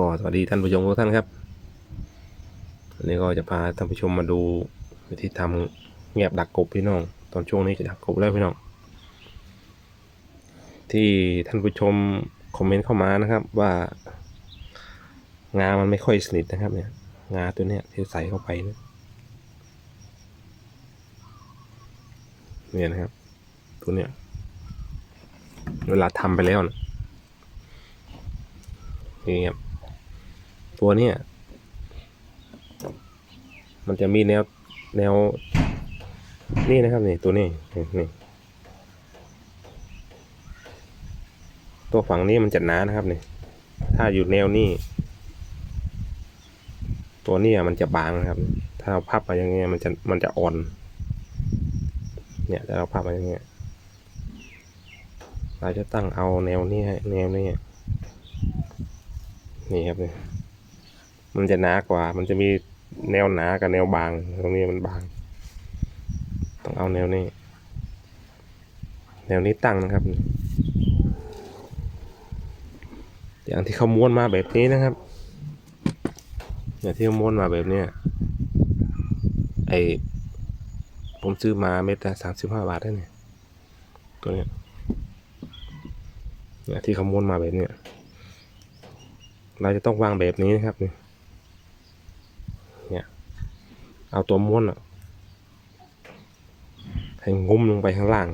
ก็สวัสดีท่านผู้ชมทุกท่านครับวันนี้ก็จะพาท่านผู้ชมมาดูวิธีทำเงียบดักกบพี่น้อง ตอนช่วงนี้จะดักกบแล้วพี่น้อง ที่ท่านผู้ชมคอมเมนต์เข้ามานะครับว่างามันไม่ค่อยสนิทนะครับเนี่ยงาตัวเนี้ยที่ใส่เข้าไปเนี่ยเนี่ยนะครับ ตัวเนี้ยเวลาทำไปแล้วนะนี่ครับ ตัวเนี้ยมันจะมีแนวแนว นี่นะครับนี่ตัวนี้นี่ตัวฝั่งนี้มันจะหนานะครับนี่ถ้าอยู่แนวนี้ตัวนี้มันจะบางนะครับ ถ้าเราพับมาอย่างเงี้ยมันจะมันจะอ่อน เนี่ยถ้าเราพับมาอย่างเงี้ยเราจะตั้งเอาแนวนี้แนวนี้นี่ครับนี่ มันจะหนากว่า มันจะมีแนวหนากับแนวบาง ตรงนี้มันบาง ต้องเอาแนวนี้ แนวนี้ตั้งนะครับ อย่างที่เขาม้วนมาแบบนี้นะครับ อย่างที่เขาม้วนมาแบบเนี้ยไอผมซื้อมาเม็ดละสามสิบห้าบาทได้เนี่ยตัวเนี้ยเนี่ยที่เขาม้วนมาแบบเนี้ยเราจะต้องวางแบบนี้นะครับเนี่ย เอาตัวม้วนอะให้งุ้มลงไปข้างล่าง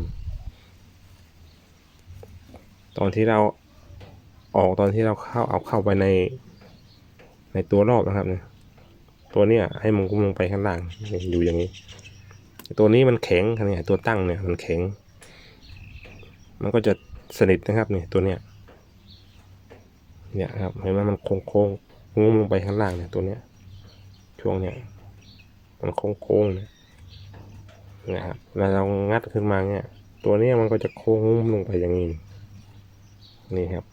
ตอนที่เราออกตอนที่เราเข้าเอาเข้าไปใน ในตัวรอบนะครับเนี่ยตัวเนี้ยให้มันงุ้มลงไปข้างล่างอยู่อย่างนี้ ตัวนี้มันแข็งเนี่ยตัวตั้งเนี่ยมันแข็ง มันก็จะสนิทนะครับเนี่ยตัวเนี้ยเนี่ยครับเห็นไหมมันโค้งโค้งงุ้มลงไปข้างล่างเนี่ยตัวเนี้ยช่วงเนี้ย มันโค้งๆนี่ยนะครับแล้วเรางัดขึ้นมาเนี่ย ตัวนี้มันก็จะโค้งลงไปอย่างนี้ นี่ครับ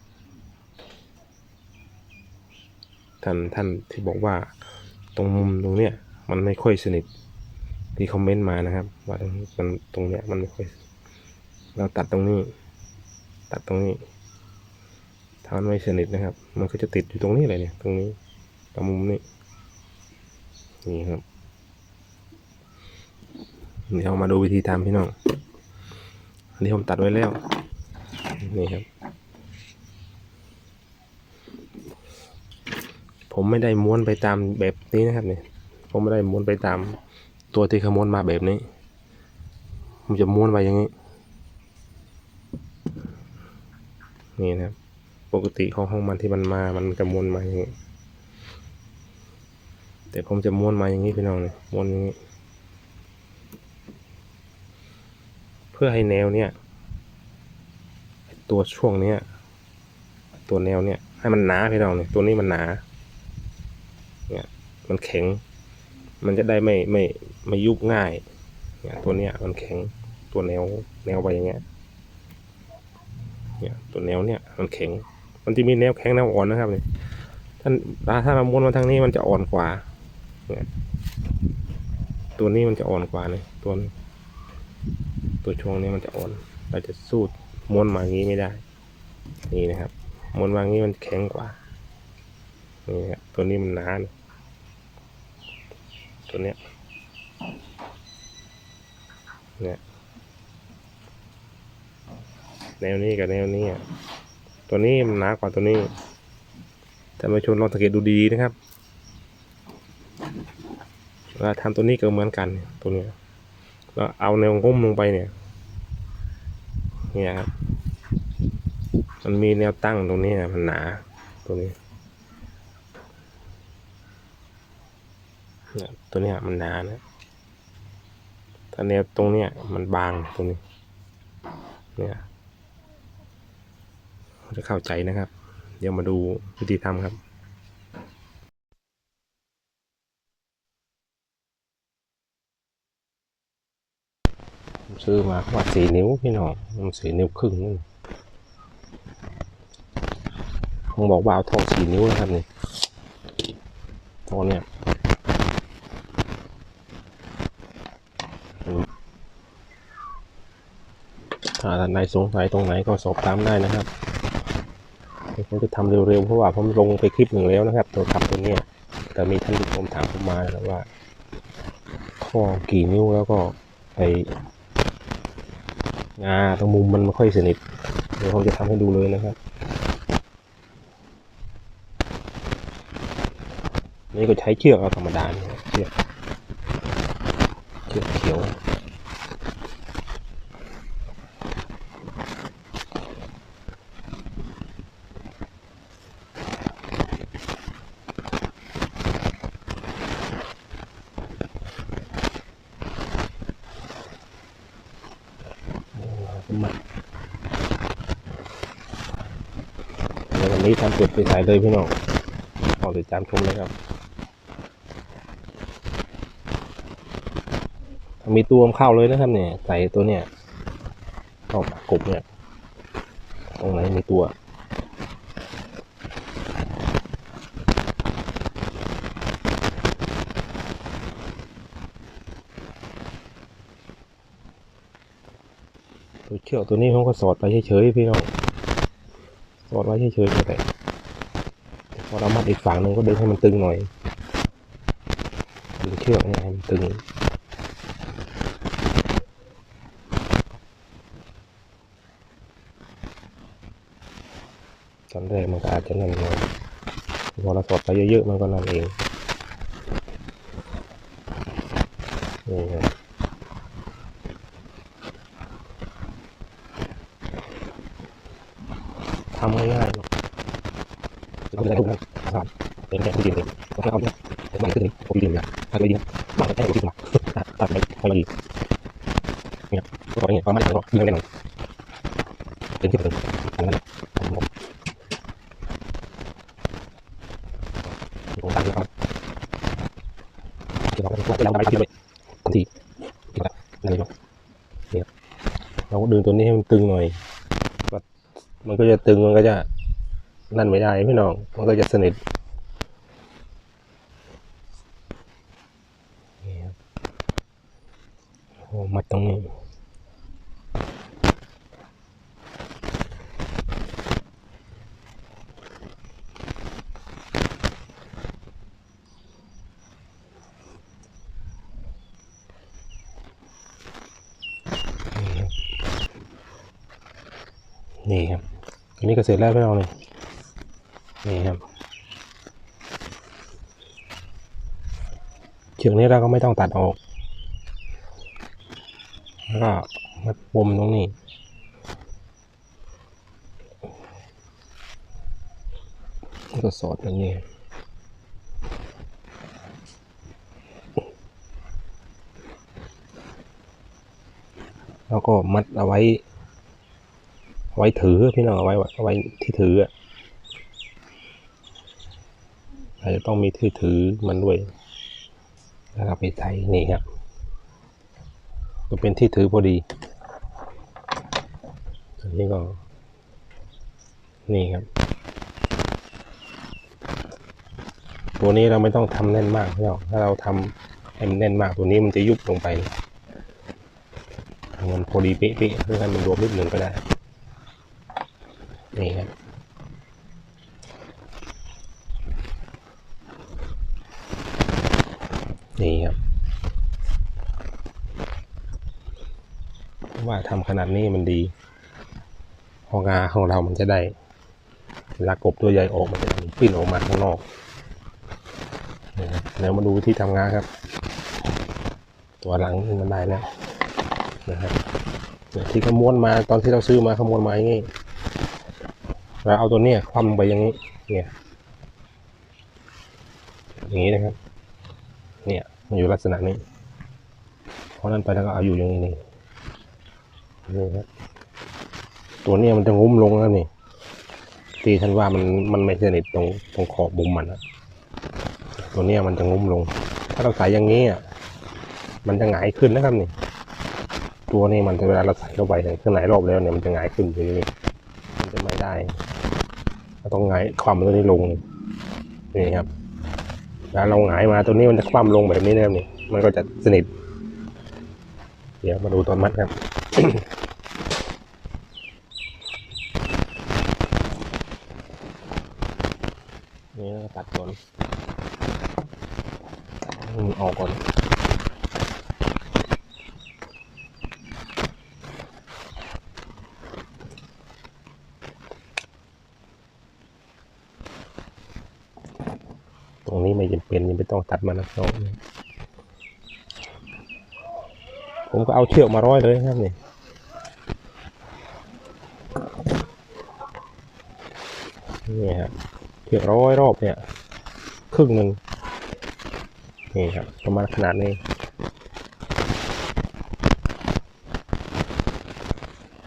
ท่านท่านที่บอกว่าตรงมุมตรงเนี้ยมันไม่ค่อยสนิทที่คอมเมนต์มานะครับ ว่าตรงมันตรงเนี้ยมันไม่ค่อย เราตัดตรงนี้ ตัดตรงนี้ ถ้ามันไม่สนิทนะครับ มันก็จะติดอยู่ตรงนี้เลยเนี่ย ตรงนี้ตรงมุมนี้นี่ครับ เดี๋ยวมาดูวิธีทำพี่น้อง อันนี้ผมตัดไว้แล้ว นี่ครับ ผมไม่ได้ม้วนไปตามแบบนี้นะครับเนี่ย ผมไม่ได้ม้วนไปตามตัวที่ขาม้วนมาแบบนี้ ผมจะม้วนไปอย่างนี้ นี่นะครับ ปกติของห้องมันที่มันมา มันจะมวนมาอย่างนี้ แต่ผมจะม้วนมาอย่างนี้พี่น้องเนี่ยม้วนอย่างนี้ พื่อให้แนวเนี่ยตัวช่วงเนี้ยตัวแนวเนี่ยให้มันหนาพี่น้องเนี่ยตัวนี้มันหนาเนี่ยมันแข็ง มันจะได้ไม่ไม่ไม่ยุบง่ายเนี่ยตัวเนี้ยมันแข็งตัวแนวแนวไปอย่างเงี้ยเนี่ยตัวแนวเนี่ยมันแข็ง มันจะมีแนวแข็งแนวอ่อนนะครับเนี่ยท่านถ้าเราม้วนมาทางนี้มันจะอ่อนกว่าเนี่ยตัวนี้มันจะอ่อนกว่าเนี่ยตัวนี้ ตัวช่วงนี้มันจะอ่อน เราจะสู้ม้วนมางี้ไม่ได้ นี่นะครับม้วนมางนี้มันแข็งกว่า นี่ครับตัวนี้มันหนานี่ยตัวเนี้ยเนี่ยแนวนี้กับแนวนี้อะตัวนี้มันหนากว่าตัวนี้ท่านผู้ชมลองสังเกตดูดีนะครับเวลาทำตัวนี้ก็เหมือนกันตัวเนี้ ยแล้วเอาแนวงุ้มลงไปเนี่ย เนี่ยครับ มันมีแนวตั้งตรงนี้มันหนาตัวนี้เนี่ยตัวเนี้ยมันหนานะ ถ้าแนวตรงเนี้ยมันบางตรงนี้ เนี่ยจะเข้าใจนะครับ เดี๋ยวมาดูวิธีทำครับ ซื้อมาวัดสี่นิ้วพี่น้องสี่นิ้วครึ่งนี่ผมบอกว่าเอาทองสี่นิ้วนะครับนี่ทองเนี่ยถ้าท่านใดสงสัยตรงไหนก็สอบถามได้นะครับผมจะทำเร็วๆเพราะว่าผมลงไปคลิปหนึ่งแล้วนะครับ ตัวขับตัวเนี้ยแต่มีท่านผู้ชมถามผมมานะครับว่าข้อกี่นิ้วแล้วก็ไป งาตรงมุมมันไม่ค่อยสนิท เดี๋ยวผมจะทำให้ดูเลยนะครับ นี่ก็ใช้เชือกเอาธรรมดาเชือกเชือกเขียว มาแล้ววันนี้ ทำจุดไปสายเลยพี่น้องขอติดตามชมเลยครับมีตัวมเข้าเลยนะครับเนี่ยใส่ตัวเนี่ยเข้ากกบเนี่ย ตรงไหนมีตัวตัวเชือกตัวนี้ผมก็สอดไปเฉยๆพี่น้อง สอดไว้เฉยๆก็ได้พอเรามัดอีกฝั่งหนึ่งก็ดึงให้มันตึงหน่อยดึงเชือกนี่ยให้มันตึงตอนแรกมันก็อาจจะนั่นหน่อยพอเราสอดไปเยอะๆมันก็นั่นเองนี่ครับ ทำง่ายๆหรอกเราจะได้ทุกท่านครับเป็นแค่ผู้จริงเองก็แค่เอาเนี่ยมันขึ้นผู้ดีเนี่ยถ้าไม่ดีมันจะแค่ผู้ดีมาตัดไปไม่ดีเนี่ยก็อย่างเงี้ยประมาณนี้ก็เรื่องแน่นอนเป็นที่เป็นอันนั้นผมผมตั้งนะครับที่เราเป็นพวกเราไปที่เลยทันทีอีกแล้วนั่นเองเนี่ยเราก็ดึงตัวนี้ให้มันตึงหน่อย มันก็จะตึงมันก็จะ นั่นไม่ได้พี่น้อง มันก็จะสนิทโอ้มัดตรงนี้นี่ครับอันนี้ก็เสร็จแล้วพี่น้องเลย นี่ครับเชือกนี้เราก็ไม่ต้องตัดออก แล้วก็มาปมตรงนี้ก็สอดแบบนี้แล้วก็มัดเอาไว้เอาไว้ถือพี่น้องเอาไว้เอาไว้ที่ถืออะ อาจจะต้องมีที่ถือมันด้วยแล้วก็ไปใส่นี่ครับก็เป็นที่ถือพอดีอันนี้ก็ นี่ครับ ตัวนี้เราไม่ต้องทำแน่นมากพี่น้องถ้าเราทำให้มันแน่นมากตัวนี้มันจะยุบลงไปมันพอดีเป๊ะๆเพื่อให้มันรวมนิดหนึ่งก็ได้ นี่ครับ นี่ครับว่าทำขนาดนี้มันดีพองาของเรามันจะได้เวลากบตัวใหญ่ออกมันจะมีปิ้นออกมาข้างนอกเดี๋ยวมาดูวิธีทำงาครับ ตัวหลังมันได้แล้วนะครับเนี่ยที่ขมวนมาตอนที่เราซื้อมาขมวนมาอย่างงี้เราเอาตัวเนี้ยคว่ำไปอย่างนี้เนี่ยอย่างนี้นะครับ มันอยู่ลักษณะนี้เพราะนั้นไปแล้วก็เอาอยู่อย่างนี้นี่นี่ครับตัวเนี้ยมันจะงุ้มลงแล้วนี่ที่ท่านว่ามันมันไม่สนิทตรงตรงขอบมุมมันอะตัวเนี้ยมันจะงุ้มลง ถ้าเราใส่อย่างนี้อะมันจะหงายขึ้นนะครับนี่ ตัวนี้มันเวลาเราใส่เข้าไปเนี่ยข้างในรอบแล้วเนี่ยมันจะหงายขึ้นอย่างนี้มันจะไม่ได้เราต้องหงายความตัวนี้ลงนี่ครับ แล้วเราหงายมาตัวนี้มันจะคว่ำลงแบบนี้นะครับนี่ มันก็จะสนิท เดี๋ยวมาดูตอนมัดครับนี่แล้วก็ตัดก่อนอืมออกก่อน ตรงนี้ไม่จำเป็นยัง ไม่ต้องตัดมันนะครับผมก็เอาเชือกมาร้อยเลยครับนี่นี่ครับเชือกร้อยรอบเนี่ย ครึ่งหนึ่งนี่ครับประมาณขนาดนี้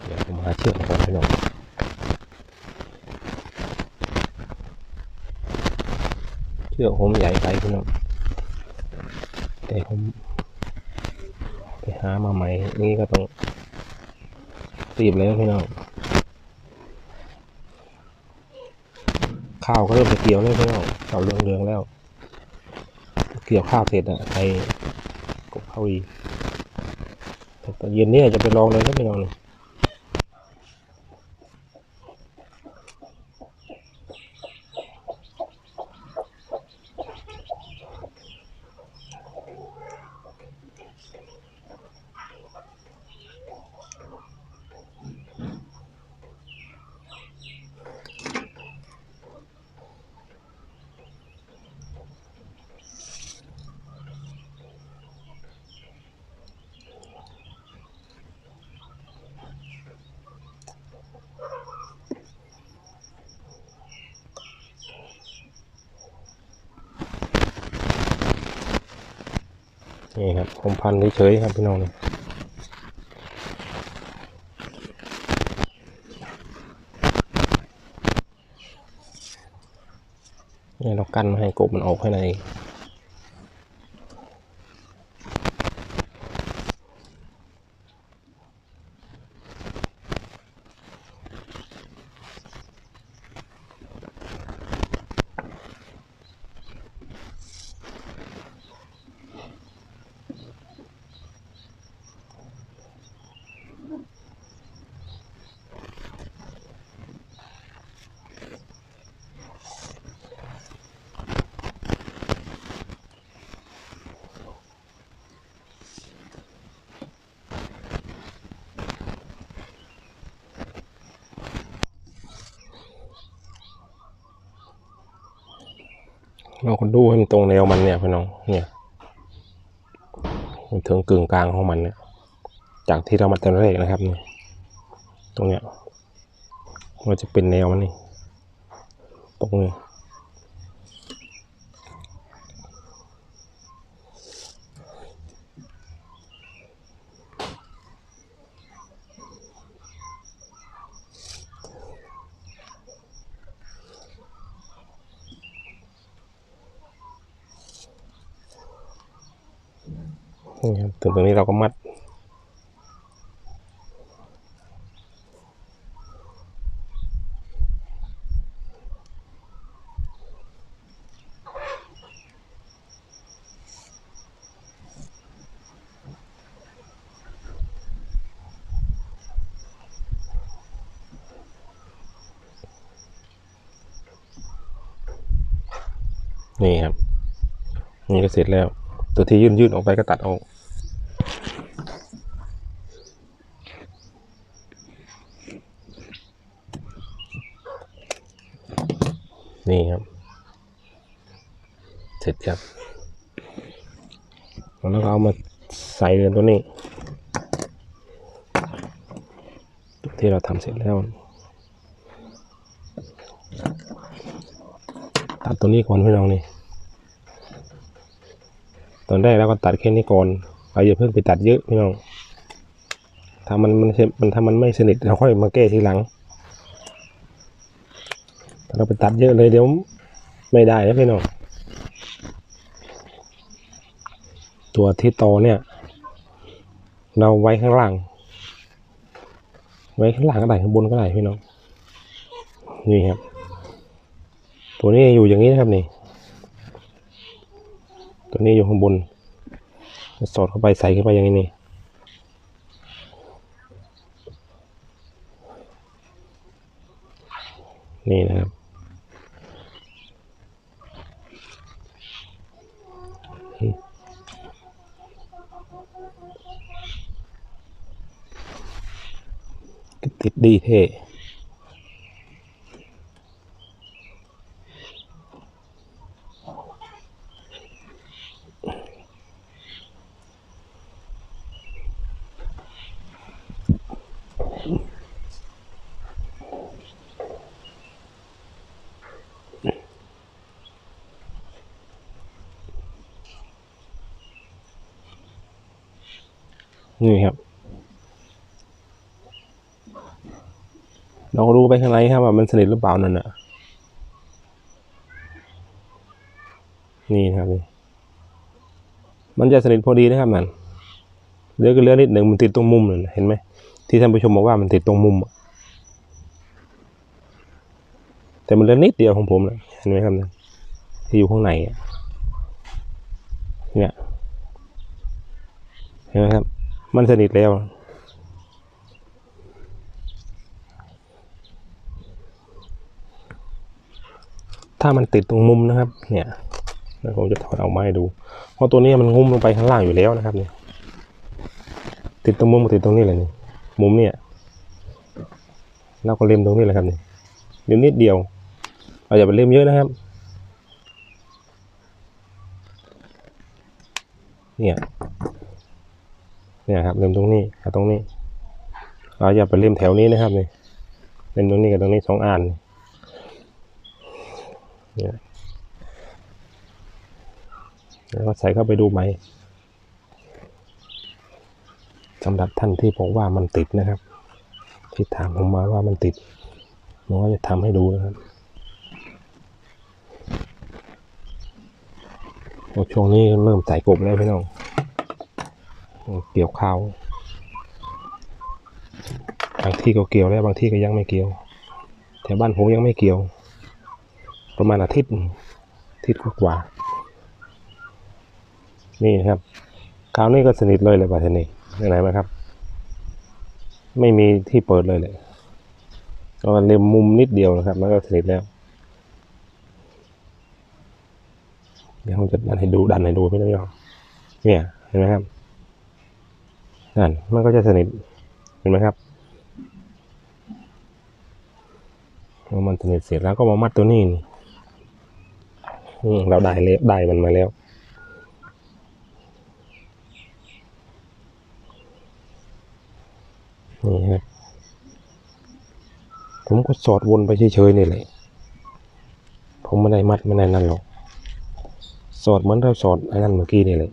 เดี๋ยวผมหาเชือกมาก่อนพี่น้อง เชือผมใหญ่ไปพี่น้องแต่ผมไปหามาใหม่ นี่ก็ต้องรีบเลยนะพี่น้องข้าวก็เริ่มจะเกี่ยวแล้วพี่น้องข้าวเรืองเรืองๆแล้ว เกี่ยวข้าวเสร็จอะไปกบข้าวอีกแต่ตอนเย็นนี่จะไปลองเลยนะพี่น้อง นี่ครับผมพันเฉยๆครับพี่น้องเนี่ยเรากันให้กบมันออกให้ไหน เราคนดูให้มันตรงแนวมันเนี่ยพี่น้องเนี่ยมันถึงกึ่งกลางของมันเนี่ยจากที่เรามาตอนแรกนะครับเนี่ยตรงเนี้ยมันจะเป็นแนวมันนี่ตรงนี้ นี่ครับถึงตรงนี้เราก็มัด นี่ครับ นี่ก็เสร็จแล้ว ตัวที่ยื่นยื่นออกไปก็ตัดออก นี่ครับ เสร็จครับ แล้วก็เอามาใส่เรือนตัวนี้ ที่เราทำเสร็จแล้ว ตัดตัวนี้ก่อนพี่น้องนี่ ตอนแรกเราก็ตัดแค่นี้ก่อนเราอย่าเพิ่งไปตัดเยอะพี่น้องถ้ามันมันมันถ้ามันไม่สนิทเราค่อยมาแก้ทีหลัง เราไปตัดเยอะเลยเดี๋ยวไม่ได้นะพี่น้องตัวที่โตเนี่ย เราไว้ข้างล่าง ไว้ข้างล่างก็ได้ข้างบนก็ได้พี่น้องนี่ครับ ตัวนี้อยู่อย่างนี้นะครับนี่ ตัวนี้อยู่ข้างบนสอดเข้าไปใส่เข้าไปอย่างนี้นี่นี่นะครับ ติดดีเท่นี่ครับ ลองดูไปข้างในครับว่ามันสนิทหรือเปล่านั่นน่ะ นี่ครับนี่ มันจะสนิทพอดีนะครับนั่นเลือก็เลือนิดหนึ่งมันติดตรงมุมนั่นน่ะเห็นไหมที่ท่านผู้ชมบอกว่ามันติดตรงมุมแต่มันเลือนิดเดียวของผมนะเห็นไหมครับนั่นที่อยู่ข้างในเนี่ยเห็นไหมครับ มันสนิทแล้ว ถ้ามันติดตรงมุมนะครับ เนี่ยแล้วผมจะถอดเอาไมาให้ดู เพราะตัวนี้มันงุ้มลงไปข้างล่างอยู่แล้วนะครับเนี่ยติดตรงมุมกับติดตรงนี้เลยนี่มุมเนี่ยแล้วก็เล็มตรงนี้แหละครับนี่เล็มนิดเดียวเราอย่าไปเล็มเยอะนะครับ เนี่ยเนี่ยครับเล็มตรงนี้กับตรงนี้เราอย่าไปเล็มแถวนี้นะครับนี่เล็มตรงนี้กับตรงนี้สองอัน เนี่ยแล้วก็ใส่เข้าไปดูไหมสำหรับท่านที่บอกว่ามันติดนะครับ ที่ถามผมมาว่ามันติดผมก็จะทำให้ดูนะครับโอ้ช่วงนี้เริ่มใส่กบแล้วพี่น้องเกี่ยวข้าวบางที่ก็เกี่ยวแล้วบางที่ก็ยังไม่เกี่ยว แต่บ้านผมยังไม่เกี่ยว ประมาณอาทิตย์อาทิตย์กว่านี่นะครับคราวนี้ก็สนิทเลยเลยป่ะท่านี่ไหนไหมครับ ไม่มีที่เปิดเลยเลยก็เล็มมุมนิดเดียวนะครับ แล้วก็สนิทแล้ว เดี๋ยวผมจะดันให้ดูดันให้ดูพี่น้องเนี่ยเห็นไหมครับนั่นมันก็จะสนิทเห็นไหมครับพอมันสนิทเสร็จแล้วก็มามัดตัวนี้นี่ อืมเราได้เล็บได้มันมาแล้ว นี่ครับผมก็สอดวนไปเฉยๆนี่แหละ ผมไม่ได้มัดไม่ได้นั่นหรอก สอดเหมือนเราสอดไอ้นั่นเมื่อกี้นี่แหละ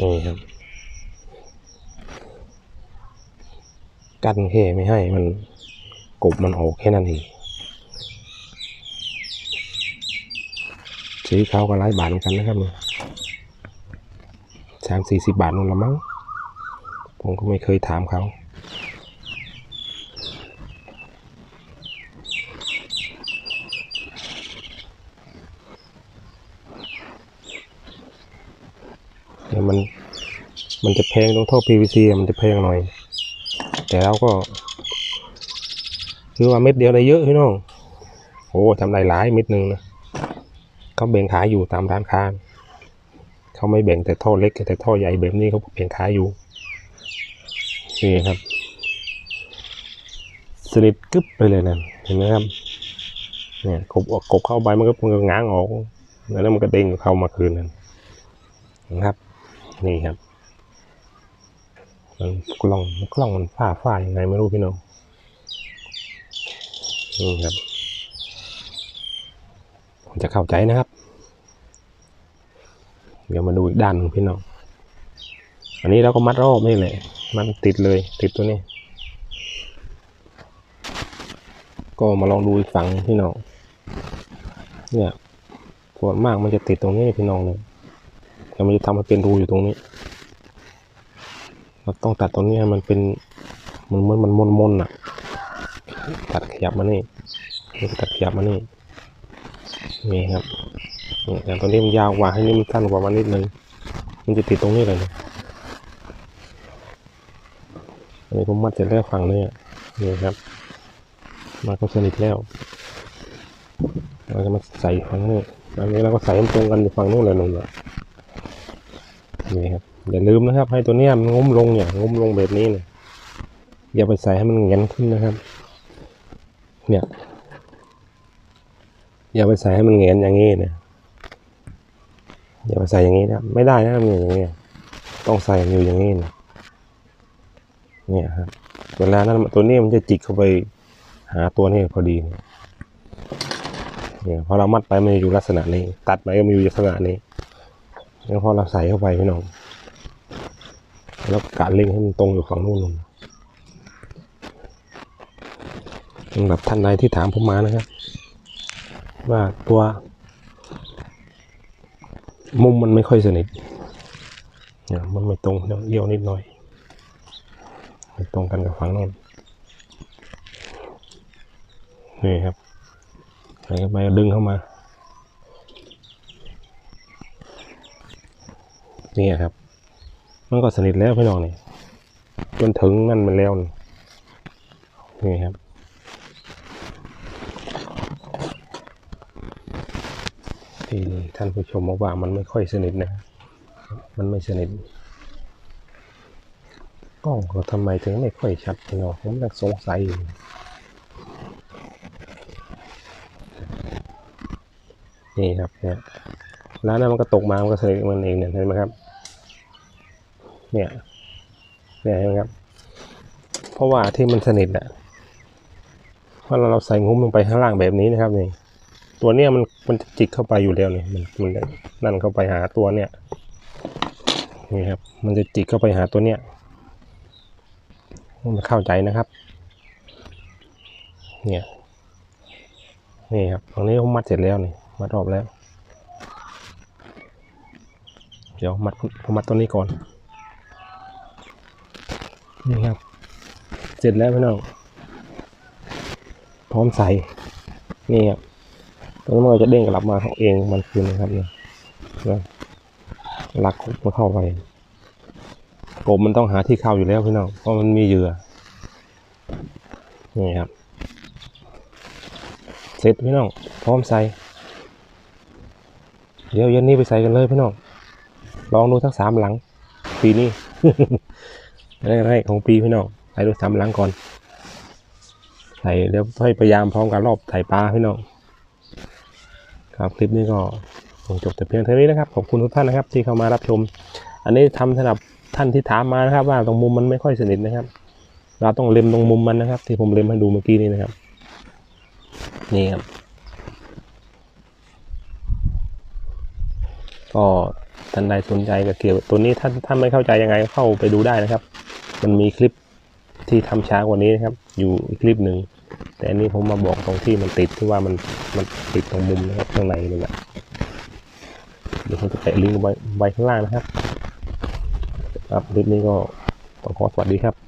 นี่ครับ กันแค่ไม่ให้มันกบมันออกแค่นั้นเองสีเขาวก็หลายบาทเหมือนกันนะครับเนี่ยสามสี่สิบบาทนู่นละมั้ง ผมก็ไม่เคยถามเขาเดี๋ยวมัน มันจะแพงตรงท่อ PVC อะมันจะแพงหน่อย แต่เราก็ คือว่าเม็ดเดียวได้เยอะพี่น้องโอ้ทำได้หลายเม็ดหนึ่งนะเขาแบ่งขายอยู่ตามร้านค้าเขาไม่แบ่งแต่ท่อเล็กแต่ท่อใหญ่แบบนี้เขาแบ่งขายอยู่นี่ครับสนิทกึบไปเลยนะเห็นไหมครับเนี่ยกบออกกบเข้าไปมันก็มันก็ง้างออกแล้วมันก็เด้งเข้ามาคืนนั่นนะครับ นี่ครับ มันกล้องกล้องมันฝ้าฝ้ายังไงไม่รู้พี่น้องนี่ครับผมจะเข้าใจนะครับ เดี๋ยวมาดูอีกด้านหนึ่งพี่น้อง อันนี้เราก็มัดรอบนี่แหละ มันติดเลยติดตัวนี้ ก็มาลองดูอีกฝั่งพี่น้อง เนี่ยส่วนมากมันจะติดตรงนี้พี่น้องเนี่ยแต่มันจะทำให้เป็นรูอยู่ตรงนี้ เราต้องตัดตรงนี้ให้มันเป็นมันมือนมันมนมนอะ ตัดขยับมานี่นี่ตัดขยับมานี่นี่ครับนี่แต่ตรงนี้มันยาวกว่าให้นี่มันสั้นกว่ามันนิดนึงมันจะติดตรงนี้เลยนะอันนี้ผมมัดเสร็จแล้วฝั่งนี้นี่ครับ มาก็สนิทแล้วเราจะมาใส่ฝั่งนี้อันนี้เราก็ใส่ตรงกันอยู่ฝั่งนู้นเลยนู่นละนี่ครับ อย่าลืมนะครับให้ตัวเนี้ยมันงุ้มลงเนี่ยงุ้มลงแบบนี้เนี่ยอย่าไปใส่ให้มันแหงนขึ้นนะครับ เนี่ย อย่าไปใส่ให้มันแหงนอย่างนี้เนี่ยอย่าไปใส่อย่างนี้นะไม่ได้นะครับเนี่ยอย่างนี้ต้องใส่อยู่อย่างนี้นะเนี่ยครับเวลานั้นตัวนี้มันจะจิกเข้าไปหาตัวนี้พอดีเนี่ยเนี่ยพอเรามัดไปมันอยู่ลักษณะนี้ ตัดไปก็มันอยู่ลักษณะนี้แล้วพอเราใส่เข้าไปพี่น้อง แล้วกะเล็งให้มันตรงอยู่ฝั่งนู้นนู่นสำหรับท่านใดที่ถามผมมานะครับ ว่าตัว มุมมันไม่ค่อยสนิทเนี่ยมันไม่ตรงเดี๋ยวเอี้ยวนิดหน่อยไม่ตรงกันกับฝั่งโน้นนี่ครับใส่เข้าไปดึงเข้ามานี่ครับ มันก็สนิทแล้วพี่น้องนี่จนถึงนั่นมันแล้วนี่นี่ครับที่ท่านผู้ชมบอกว่ามันไม่ค่อยสนิทนะมันไม่สนิทกล้องเขาทำไมถึงไม่ค่อยชัดพี่น้องผมยังสงสัยอยู่นี่ครับเนี่ยแล้วนั้นมันก็ตกมา มันก็สนิทมันเองเนี่ยเห็นไหมครับ เนี่ยเนี่ยเห็นไหมครับ เพราะว่าที่มันสนิทอะเพราะเราเราใส่งุ้มลงไปข้างล่างแบบนี้นะครับนี่ ตัวเนี้ยมันมันจิกเข้าไปอยู่แล้วเนี่ยมันมันนั่นเข้าไปหาตัวเนี่ยนี่ครับ มันจะจิกเข้าไปหาตัวเนี้ยมันเข้าใจนะครับ เนี่ยนี่ครับตรงนี้ผมมัดเสร็จแล้วนี่มัดรอบแล้ว เดี๋ยวมัดผมมัดตัวนี้ก่อน นี่ครับ เสร็จแล้วพี่น้อง พร้อมใส่ นี่ครับ ตรงนี้มันจะเด้งกลับมาของเองมันคืนนะครับเนี่ยนะลักมันเข้าไปกบมันต้องหาที่เข้าอยู่แล้วพี่น้อง เพราะมันมีเหยื่อ นี่ครับ เสร็จพี่น้อง พร้อมใส่ เดี๋ยวเย็นนี้ไปใส่กันเลยพี่น้อง ลองดูทั้งสามหลังปีนี้ แรกๆของปีพี่น้องใส่ดูสามหลังก่อนใส่เดี๋ยวให้พยายามพร้อมกับรอบใส่ปลาพี่น้องครับคลิปนี้ก็คงจบแต่เพียงเท่านี้นะครับขอบคุณทุกท่านนะครับ ที่เข้ามารับชม อันนี้ทำสำหรับท่านที่ถามมานะครับ ว่าตรงมุมมันไม่ค่อยสนิทนะครับ เราต้องเล็มตรงมุมมันนะครับ ที่ผมเล็มให้ดูเมื่อกี้นี้นะครับ นี่ครับก็ท่านใดสนใจกับเกี่ยวกับตัวนี้ท่านท่านไม่เข้าใจยังไงเข้าไปดูได้นะครับ มันมีคลิปที่ทำช้ากว่านี้นะครับ อยู่อีกคลิปหนึ่งแต่อันนี้ผมมาบอกตรงที่มันติดที่ว่ามันมันติดตรงมุมนะครับข้างในนี่แหละเดี๋ยวผมจะแปะลิงก์ไว้ไว้ข้างล่างนะครับครับคลิปนี้ก็ต้องขอสวัสดีครับ